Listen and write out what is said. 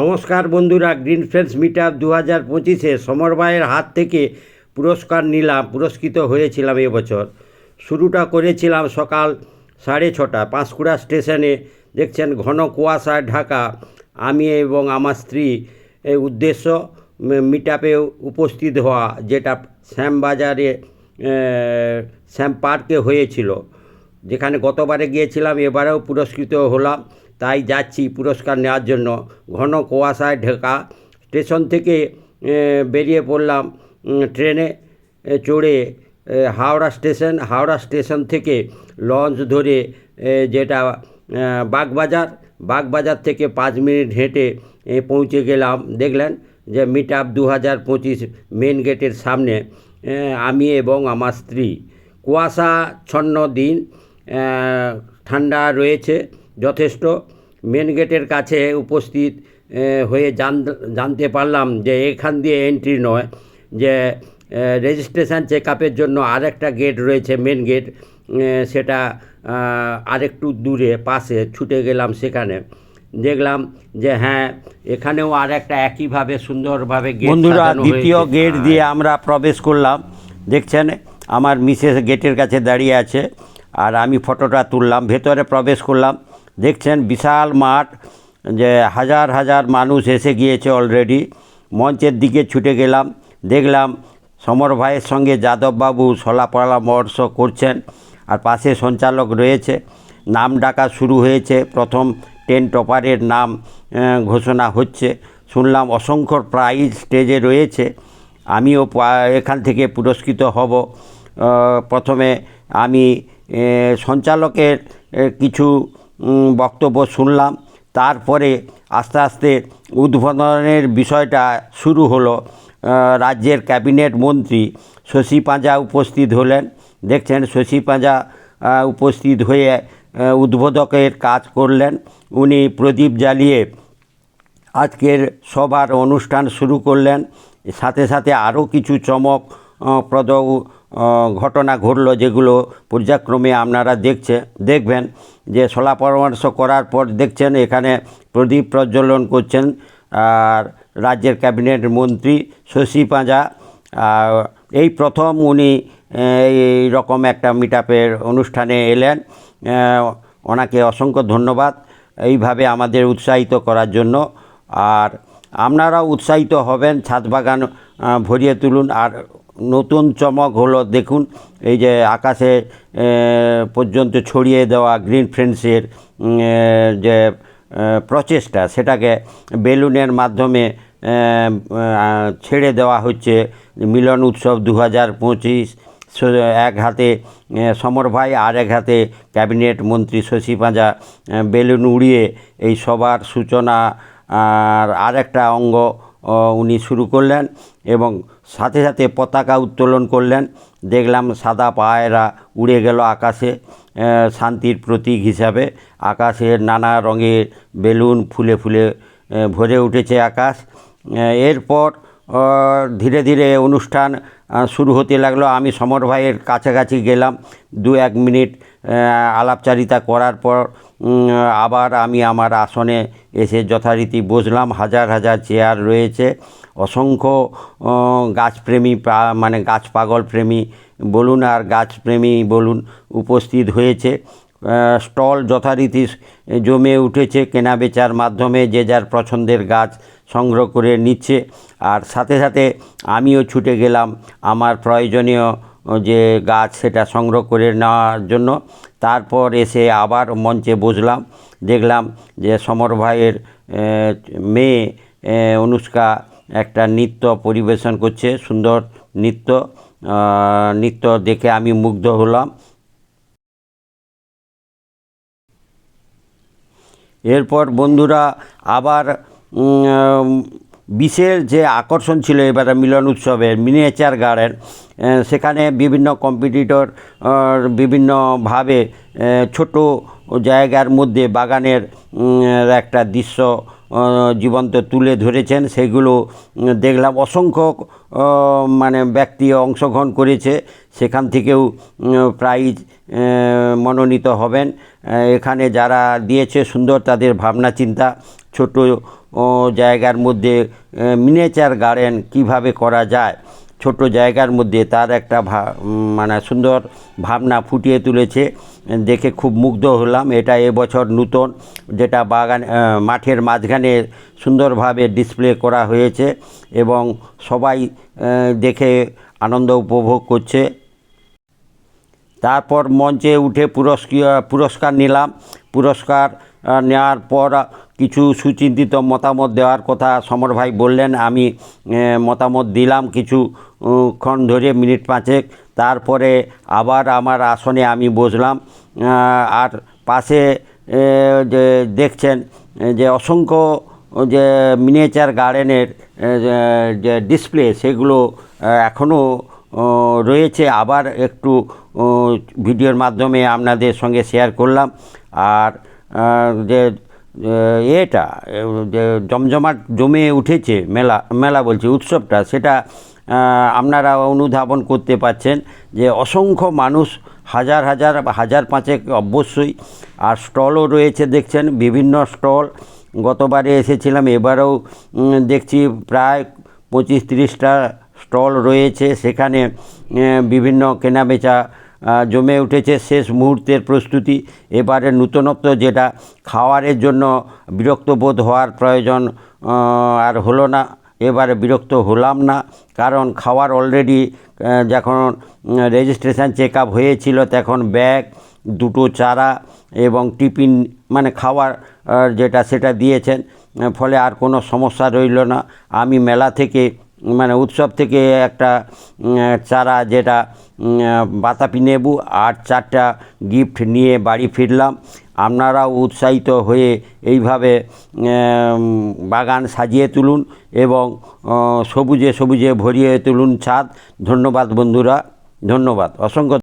নমস্কার বন্ধুরা green friends meet up দু হাজার পঁচিশে সমরবায়ের হাত থেকে পুরস্কার নিলাম, পুরস্কৃত হয়েছিলাম এবছর। শুরুটা করেছিলাম সকাল সাড়ে ছটা, পাঁশকুড়া স্টেশনে। দেখছেন ঘন কুয়াশায় ঢাকা। আমি এবং আমার স্ত্রী উদ্দেশ্য মিট আপে উপস্থিত হওয়া, যেটা শ্যামবাজারে শ্যাম পার্কে হয়েছিল। যেখানে গতবারে গিয়েছিলাম, এবারেও পুরস্কৃত হলাম। তাই যাচ্ছি পুরস্কার নেওয়ার জন্য। ঘন কুয়াশায় ঢেকা স্টেশন থেকে বেরিয়ে পড়লাম ট্রেনে চড়ে হাওড়া স্টেশন হাওড়া স্টেশন থেকে লঞ্চ ধরে যেটা বাগবাজার। বাগবাজার থেকে পাঁচ মিনিট হেঁটে পৌঁছে গেলাম। দেখলেন যে মিট আপ দু হাজার পঁচিশ মেন গেটের সামনে আমি এবং আমার স্ত্রী। কুয়াশাচ্ছন্ন দিন ঠান্ডা রয়েছে। যথেষ্ট। মেন গেটের কাছে উপস্থিত হয়ে জান জানতে পারলাম যে এখান দিয়ে এন্ট্রি নয় যে রেজিস্ট্রেশন চেক আপের জন্য আরেকটা গেট রয়েছে মেন গেট সেটা আরেকটু দূরে পাশে ছুটে গেলাম সেখানে। দেখলাম যে হ্যাঁ এখানেও আর একটা একইভাবে সুন্দরভাবে বন্ধুরা দ্বিতীয় গেট দিয়ে আমরা প্রবেশ করলাম। দেখছেন আমার মিসেস গেটের কাছে দাঁড়িয়ে আছে আর আমি ফটোটা তুললাম ভেতরে প্রবেশ করলাম। দেখছেন বিশাল মাঠ যে হাজার হাজার মানুষ এসে গিয়েছে অলরেডি মঞ্চের দিকে ছুটে গেলাম, দেখলাম সমর ভাইয়ের সঙ্গে যাদববাবু সলা পরামর্শ করছেন আর পাশে সঞ্চালক রয়েছে। নাম ডাকা শুরু হয়েছে, প্রথম টেন টপারের নাম ঘোষণা হচ্ছে। শুনলাম অসংখ্য প্রাইজ স্টেজে রয়েছে। আমিও এখান থেকে পুরস্কৃত হব। প্রথমে আমি সঞ্চালকের কিছু বক্তব্য শুনলাম। তারপরে আস্তে আস্তে উদ্বোধনের বিষয়টা শুরু হলো। রাজ্যের ক্যাবিনেট মন্ত্রী শশী পাঁজা উপস্থিত হলেন। দেখছেন শশী পাঁজা উপস্থিত হয়ে উদ্বোধকের কাজ করলেন। উনি প্রদীপ জ্বালিয়ে আজকের সবার অনুষ্ঠান শুরু করলেন। সাথে সাথে আরও কিছু চমক প্রদ ঘটনা ঘটলো যেগুলো পর্যায়ক্রমে আপনারা দেখছে, দেখবেন যে সলা পরামর্শ করার পর দেখছেন এখানে প্রদীপ প্রজ্বলন করছেন, আর রাজ্যের ক্যাবিনেট মন্ত্রী শশী পাঁজা এই প্রথম উনি এই রকম একটা মিট অনুষ্ঠানে এলেন ওনাকে অসংখ্য ধন্যবাদ এইভাবে আমাদের উৎসাহিত করার জন্য, আর আপনারাও উৎসাহিত হবেন ছাদ বাগান ভরিয়ে তুলুন, আর নতুন চমক হলো, দেখুন, এই যে আকাশে পর্যন্ত ছড়িয়ে দেওয়া গ্রিন ফ্রেন্ডসের যে প্রচেষ্টা, সেটাকে বেলুনের মাধ্যমে ছেড়ে দেওয়া হচ্ছে। মিলন উৎসব দু হাজার পঁচিশ এক হাতে সমর ভাই, আর এক হাতে ক্যাবিনেট মন্ত্রী শশী পাঁজা বেলুন উড়িয়ে এই সবার সূচনা, আর আরেকটা অঙ্গ উনি শুরু করলেন। এবং সাথে সাথে পতাকা উত্তোলন করলেন। দেখলাম সাদা পায়রা উড়ে গেল আকাশে শান্তির প্রতীক হিসাবে। আকাশের নানা রঙের বেলুন ফুলে ফুলে ভরে উঠেছে আকাশ। এরপর ধীরে ধীরে অনুষ্ঠান শুরু হতে লাগল। আমি সমর ভাইয়ের কাছাকাছি গেলাম। দু এক মিনিট আলাপচারিতা করার পর আবার আমি আমার আসনে এসে যথারীতি বসলাম। হাজার হাজার চেয়ার রয়েছে। অসংখ্য গাছপ্রেমী মানে গাছ পাগল প্রেমী বলুন আর গাছপ্রেমী বলুন উপস্থিত হয়েছে। স্টল যথারীতি জমে উঠেছে, কেনা বেচার মাধ্যমে যে যার পছন্দের গাছ সংগ্রহ করে নিচ্ছে। আর সাথে সাথে আমিও ছুটে গেলাম আমার প্রয়োজনীয় যে গাছ সেটা সংগ্রহ করে নেওয়ার জন্য। তারপর এসে আবার মঞ্চে বসলাম, দেখলাম যে সমর ভাইয়ের মেয়ে অনুষ্কা একটা নৃত্য পরিবেশন করছে, সুন্দর নৃত্য নৃত্য দেখে আমি মুগ্ধ হলাম। এরপর বন্ধুরা আবার বিশেষ যে আকর্ষণ ছিল এবারে মিলন উৎসবের মিনিয়েচার গার্ডেন সেখানে বিভিন্ন কম্পিটিটর বিভিন্নভাবে ছোট জায়গার মধ্যে বাগানের একটা দৃশ্য জীবন্ত তুলে ধরেছেন, সেগুলো দেখলাম। অসংখ্য মানে ব্যক্তি অংশগ্রহণ করেছে, সেখান থেকেও প্রাইজ মনোনীত হবেন। এখানে যারা দিয়েছে সুন্দর তাদের ভাবনা চিন্তা, ছোট জায়গার মধ্যে মিনেচার গার্ডেন কীভাবে করা যায় ছোট জায়গার মধ্যে তার একটা মানে সুন্দর ভাবনা ফুটিয়ে তুলেছে। দেখে খুব মুগ্ধ হলাম। এটা এবছর নূতন, যেটা বাগান মাঠের মাঝখানে সুন্দরভাবে ডিসপ্লে করা হয়েছে এবং সবাই দেখে আনন্দ উপভোগ করছে। তারপর মঞ্চে উঠে পুরস্কার পুরস্কার নিলাম। পুরস্কার নেওয়ার পর কিছু সুচিন্তিত মতামত দেওয়ার কথা সমর ভাই বললেন। আমি মতামত দিলাম কিছু ক্ষণ ধরে মিনিট পাঁচেক। তারপরে আবার আমার আসনে আমি বসলাম। আর পাশে যে দেখছেন যে অসংখ্য যে মিনিয়েচার গার্ডেনের যে ডিসপ্লে সেগুলো এখনও রয়েছে। আবার একটু ভিডিওর মাধ্যমে আপনাদের সঙ্গে শেয়ার করলাম। আর যে এটা যে জমজমাট জমে উঠেছে মেলা মেলা বলছি, উৎসবটা, সেটা আপনারা অনুধাবন করতে পাচ্ছেন যে অসংখ্য মানুষ, হাজার হাজার হাজার পাঁচেক অবশ্যই, আর স্টলও রয়েছে দেখছেন, বিভিন্ন স্টল, গতবারে এসেছিলাম, এবারেও দেখছি প্রায় পঁচিশ, তিরিশটা স্টল রয়েছে, সেখানে বিভিন্ন কেনাবেচা জমে উঠেছে শেষ মুহূর্তের প্রস্তুতি। এবারে নূতনত্ব যেটা, খাওয়ারের জন্য বিরক্ত বোধ হওয়ার প্রয়োজন আর হলো না। এবারে বিরক্ত হলাম না, কারণ খাওয়ার অলরেডি যখন রেজিস্ট্রেশন চেক আপ হয়েছিল, তখন ব্যাগ, দুটো চারা এবং টিফিন মানে খাওয়ার যেটা সেটা দিয়েছেন। ফলে আর কোনো সমস্যা রইল না। আমি মেলা থেকে মানে উৎসব থেকে একটা চারা যেটা বাতাপি নেবু আর চারটা গিফট নিয়ে বাড়ি ফিরলাম। আপনারাও উৎসাহিত হয়ে এইভাবে বাগান সাজিয়ে তুলুন এবং সবুজে সবুজে ভরিয়ে তুলুন ছাদ। ধন্যবাদ বন্ধুরা, ধন্যবাদ। অসংখ্য